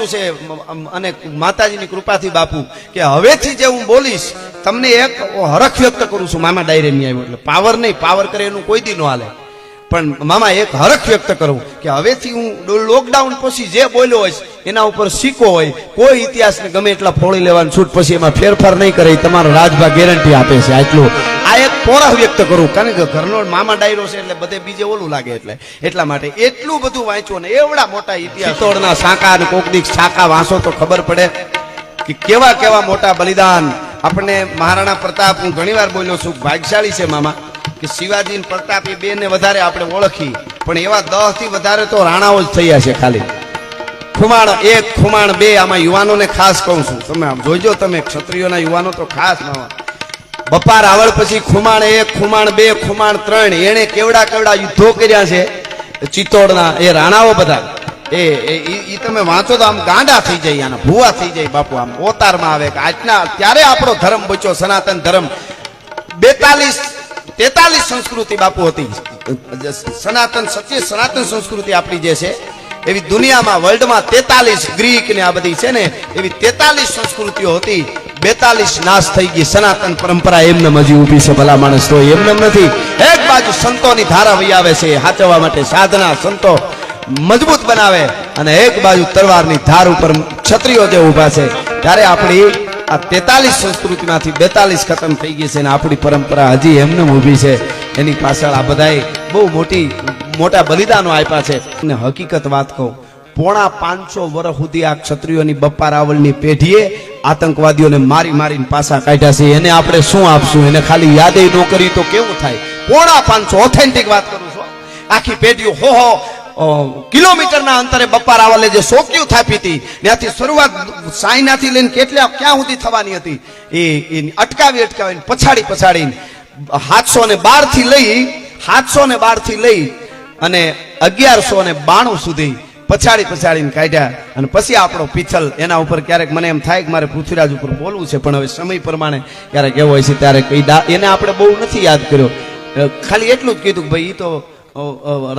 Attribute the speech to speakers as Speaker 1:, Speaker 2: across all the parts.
Speaker 1: વાંચ્યું છે. અને માતાજીની કૃપાથી બાપુ, કે હવેથી જે હું બોલીશ, તમને એક હરખ વ્યક્ત કરું છું. મામા ડાયરે નહીં આવ્યો એટલે પાવર નહીં, પાવર કરે એનું કોઈ દી ન હાલે. પણ મામા એક હરખ વ્યક્ત કરું કે હવેથી હું લોકડાઉન પછી જે બોલ્યો હોય એના ઉપર સિક્કો હોય, કોઈ ઇતિહાસને ગમે એટલા ફોડી લેવાનું છૂટ પછી એમાં ફેરફાર નહીં કરે તમારો રાજભા ગેરંટી આપે છે. આટલું. આ એક પોરા વ્યક્ત કરું, કારણ કે ઘરનો મામા ડાયરો છે એટલે બધે બીજે ઓલું લાગે એટલે. એટલા માટે એટલું બધું વાંચો ને એવડા મોટા ઇતિહાસ. ચિત્તોડના સાંકા અને કોક સાંકા વાંચો તો ખબર પડે કે કેવા કેવા મોટા બલિદાન. આપણને મહારાણા પ્રતાપ, હું ઘણીવાર બોલ્યો છું ભાગ્યશાળી છે મામા, કે શિવાજી પ્રતાપ એ બેને વધારે આપણે ઓળખી. પણ એવા દસથી વધારે તો રાણાઓ જ થયા છે ખાલી. ખુમાણ એક, ખુમાણ બે, આમાં યુવાનોને ખાસ કહું છું. તમે આમ જોઈજો તમે, ક્ષત્રિયોના યુવાનો તો ખાસ, મામા. બપાર આવડ પછી ખુમાણ, એક ખુમાણ, બે ખુમાણ, ત્રણ. એને કેવડા કેવડા યુદ્ધો કર્યા છે. ચિત્તોડના, એ રાણાઓ બધા. એ, એ- તમે વાંચો તો આમ ગાંડા થઈ જાય આના, ભૂવા થઈ જાય બાપુ આમ. ઓતારમાં આવે કે આજના, ત્યારે આપણો ધર્મ બચ્યો, સનાતન ધર્મ. બેતાલીસ, તેતાલીસ સંસ્કૃતિ બાપુ હતી. સનાતન, સત્ય, સનાતન સંસ્કૃતિ આપણી જે છે, એવી દુનિયામાં, વર્લ્ડમાં તેતાલીસ ગ્રીક ને આ બધી છે ને, એવી તેતાલીસ સંસ્કૃતિઓ હતી. બેતાલીસ નાશ થઈ ગઈ. સનાતન પરંપરા એમને હજી ઊભી છે, ભલા માણસ તો એમને નથી. એક બાજુ સંતોની ધારા વહી આવે છે હાચવવા માટે સાધના સંતો મજબૂત બનાવે અને એક બાજુ તલવારની ધાર ઉપર છત્રીઓ જે ઊભા છે. ત્યારે આપણી આ તેતાલીસ સંસ્કૃતિમાંથી બેતાલીસ ખતમ થઈ ગઈ છે અને આપણી પરંપરા હજી એમને ઊભી છે. એની પાછળ આ બધાએ બહુ મોટી, મોટા બલિદાનો આપ્યા છે. અને હકીકત વાત કહું, પોણા પાંચસો વર્ષ સુધી આ ક્ષત્રિયોની બપ્પા રાવલની પેઢીએ આતંકવાદીઓને મારી મારીને પાછા કાઢ્યા છે. એને આપણે શું આપશું? એને ખાલી યાદે ન કરી તો કેવું થાય? પોણા પાંચસો ઓથેન્ટિક વાત કરું છું આખી પેઢીઓ, હો હો. કિલોમીટરના અંતરે બપાર રાવલે જે સોક્યું થાપી હતી ત્યાંથી શરૂઆત સાયનાથી લઈને કેટલા, ક્યાં સુધી થવાની હતી? એ અટકાવી, અટકાવીને પછાડી, પછાડીને સાતસો ને બારથી લઈ, સાતસો ને બારથી લઈ અને અગિયારસો ને બાણું સુધી પછાડી પછાડીને કાઢ્યા. અને પછી આપણો પિથલ, એના ઉપર ક્યારેક મને એમ થાય કે મારે પૃથ્વીરાજ ઉપર બોલવું છે, પણ હવે સમય પ્રમાણે ક્યારેક એવો હોય છે ત્યારે કઈ એને આપણે બહુ નથી યાદ કર્યો. ખાલી એટલું જ કીધું કે ભાઈ એ તો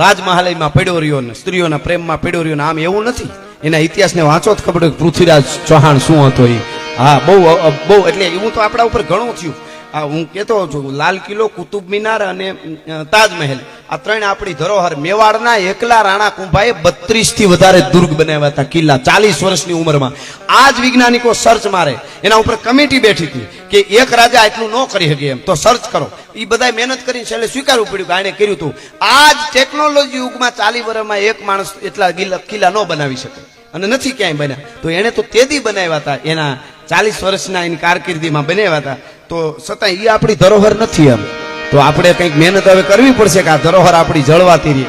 Speaker 1: રાજમહાલયમાં પડ્યો રહ્યો ને, સ્ત્રીઓના પ્રેમમાં પડ્યો રહ્યો ને, આમ એવું નથી. એના ઇતિહાસને વાંચો તો ખબર પૃથ્વીરાજ ચૌહાણ શું હતો એ હા, બહુ બહુ, એટલે એવું તો આપણા ઉપર ઘણું થયું. આ હું કહેતો છું, લાલ કિલ્લો, કુતુબ મિનાર અને તાજમહેલ. આ ત્રણ આપણી ધરોહર. મેવાડના એકલા રાણા કુંભાએ બત્રીસથી વધારે દુર્ગ બનાવ્યા હતા કિલ્લા ચાલીસ વર્ષની ઉંમરમાં. આ જ વૈજ્ઞાનિકો સર્ચ મારે. એના ઉપર કમિટી બેઠી હતી કે એક રાજા એટલું ન કરી શકે એમ. તો સર્ચ કરો. એ બધા મહેનત કરીને છેલ્લે સ્વીકારવું પડ્યું કે આને કર્યું હતું. આ જ ટેકનોલોજી યુગમાં ચાલી વર્ષમાં એક માણસ એટલા કિલ્લા ન બનાવી શકે. અને નથી ક્યાંય બન્યા. તો એણે તો તેદી બનાવ્યા હતા, એના ચાલીસ વર્ષના એની કારકિર્દીમાં બનાવ્યા હતા. તો છતાં એ આપણી ધરોહર નથી એમ. તો આપણે કંઈક મહેનત હવે કરવી પડશે કે આ ધરોહર આપણી જળવાતી રહે.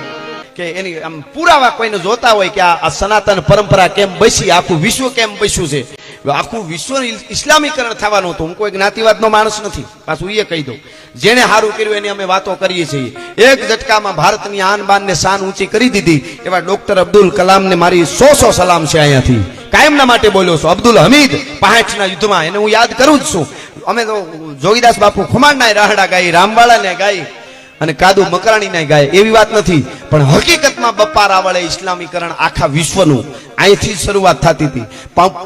Speaker 1: કે એની આમ પુરાવા કોઈને જોતા હોય કે આ સનાતન પરંપરા કેમ બસી, આખું વિશ્વ કેમ બસ્યું છે? આખું વિશ્વ ઇસ્લામીકરણ થવાનું હતું. હું કોઈ જ્ઞાતિવાદનો માણસ નથી. પાછું એ કહી દઉં. જેને સારું કર્યું એની અમે વાતો કરીએ છીએ. એક ઝટકામાં ભારતની આન બાનને શાન ઊંચી કરી દીધી. એવા ડોક્ટર અબ્દુલ કલામને મારી સો સો સલામ છે અહીંયાથી. કાયમના માટે બોલ્યો છું. અબ્દુલ હમીદ પાંચના યુદ્ધમાં, એને હું યાદ કરું જ છું. અમે તો જોગીદાસ બાપુ ખુમાણના રાહડા ગાઈ, રામવાળાને ગાઈ અને કાદુ મકરાણીને ગાય એવી વાત નથી. પણ હકીકતમાં બપ્પા રાવળે ઇસ્લામીકરણ આખા વિશ્વનું અહીંથી શરૂઆત થતી હતી.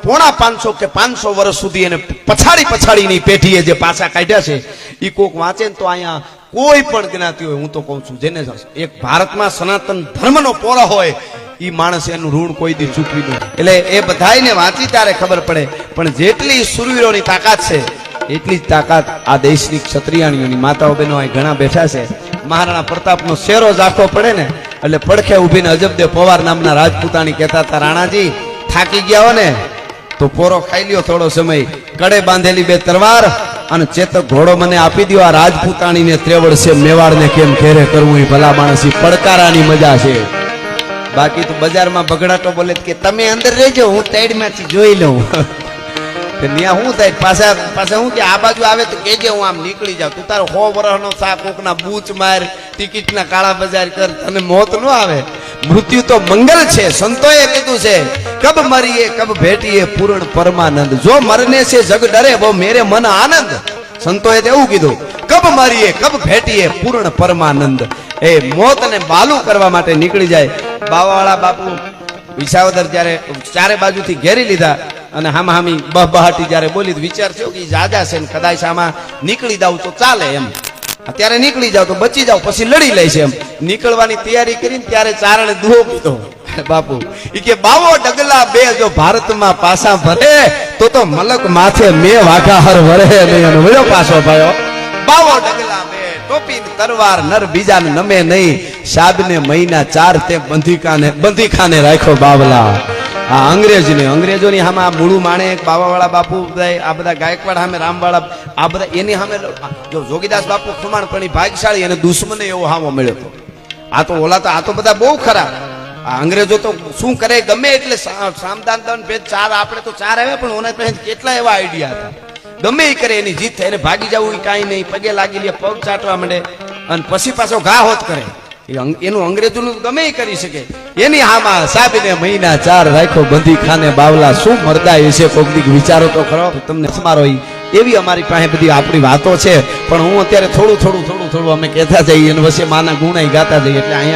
Speaker 1: પોણા પાંચસો કે પાંચસો વર્ષ સુધી એને પછાડી પછાડીની પેઢીએ જે પાછા કાઢ્યા છે એ કોક વાંચે ને તો અહીંયા કોઈ પણ જ્ઞાતિ હોય, હું તો કહું છું, જેને એક ભારતમાં સનાતન ધર્મનો પોરો હોય એ માણસ એનું ઋણ કોઈ દી ચૂકવી દે એટલે એ બધાને વાંચી ત્યારે ખબર પડે. પણ જેટલી સુરવીરોની તાકાત છે એટલી જ તાકાત આ દેશની ક્ષત્રિયાણીઓની માતાઓ બહેનો અહીં ઘણા બેઠા છે. મહારાણા પ્રતાપનો શેરો ઝાંખો પડે ને, એટલે પડખે ઊભીને અજબદેવ પવાર નામના રાજપૂતાણી કહેતા હતા, રાણાજી, થાકી ગયા હો ને? તો પોરો ખાઈ લ્યો થોડો સમય. કડે બાંધેલી બે તરવાર અને ચેતક ઘોડો મને આપી દો આ રાજપૂતાણીને ત્રેવડ છે, મેવાડને કેમ ઘેરે કરવું? એ ભલા માણસ પડકારાની મજા છે. બાકી તો બજારમાં બગડાટો બોલે કે, તમે અંદર રહેજો, હું સાઈડમાંથી જોઈ લઉં. ન્યા શું થાય? પાછા પાછા શું કે આ બાજુ આવે તો કેજે હું આમ નીકળી જાઉં. તું તારો સો વર્ષનો સા કોકના બૂચ માર, ટિકિટના કાળા બજાર કર, તને મોત ન આવે. મૃત્યુ તો મંગલ છે, સંતોએ કીધું છે. કબ મરીએ, કબ ભેટીએ પૂર્ણ પરમાનંદ. જો મરને છે, જગ ડરે, બહુ મેરે મન આનંદ. સંતોએ એવું કીધું, કબ મરીએ, કબ ભેટીએ પૂર્ણ પરમાનંદ. એ મોતને બાલુ કરવા માટે નીકળી જાય. બાવાવાળા બાપુ વિસાવદર જ્યારે ચારે બાજુથી ઘેરી લીધા અને હામા હામી બહબહાટી જ્યારે બોલી વિચાર થયો કે જાજા છે ને કદાચ આમાં નીકળી જાવ તો ચાલે એમ. અત્યારે નીકળી જાવ તો બચી જાવ પછી લડી લે છે એમ. નીકળવાની તૈયારી કરીને ત્યારે ચારણે દુહો પીધો. બાપુ, ઈ કે બાવો ડગલા બે જો ભારતમાં પાસા ભરે, તો તો મલક માથે મે વાઘા હર વરે નહીં વળ્યો પાછો ભાયો બાવો ડગલા બે ટોપી તરવાર નર બીજાને નમે નહીં. સાબને મહિના ચાર તે બંધીકાને બંધીખાને રાખ્યો બાવલા. આ અંગ્રેજને, અંગ્રેજોની સામે આ મૂળું માણેક બાવાવાળા બાપુ બધા આ બધા ગાયકવાડ સામે રામવાળા, આ બધા એની સામે જો જોગીદાસ બાપુ ખુમાણપણી ભાગશાળી અને દુશ્મને એવો હામો મળ્યો હતો. આ તો ઓલા તો, આ તો બધા બહુ ખરા. આ અંગ્રેજો તો શું કરે, ગમે એટલે સામદાન દન ભેદ, ચાર, આપણે તો ચાર આવ્યા, પણ ઓના પાસે કેટલા એવા આઈડિયા હતા. ગમે એ કરે, એની જીત થાય, એને ભાગી જવું કાંઈ નહીં, પગે લાગી લે, પગ ચાટવા માંડે, અને પછી પાછો ઘા હોત કરે. એનું અંગ્રેજોનું ગમે કરી શકે. એની હામાં સાબીને મહિના ચાર રાખો બંધી ખાને બાવલા. શું મરદા એ છે કોક વિચારો તો ખરો. તમને સમારો એવી અમારી પાસે બધી આપણી વાતો છે. પણ હું અત્યારે થોડું થોડું થોડું થોડું અમે કહેતા જઈએ અને વચ્ચે માના ગુણાઈ ગાતા જઈએ. એટલે અહીંયા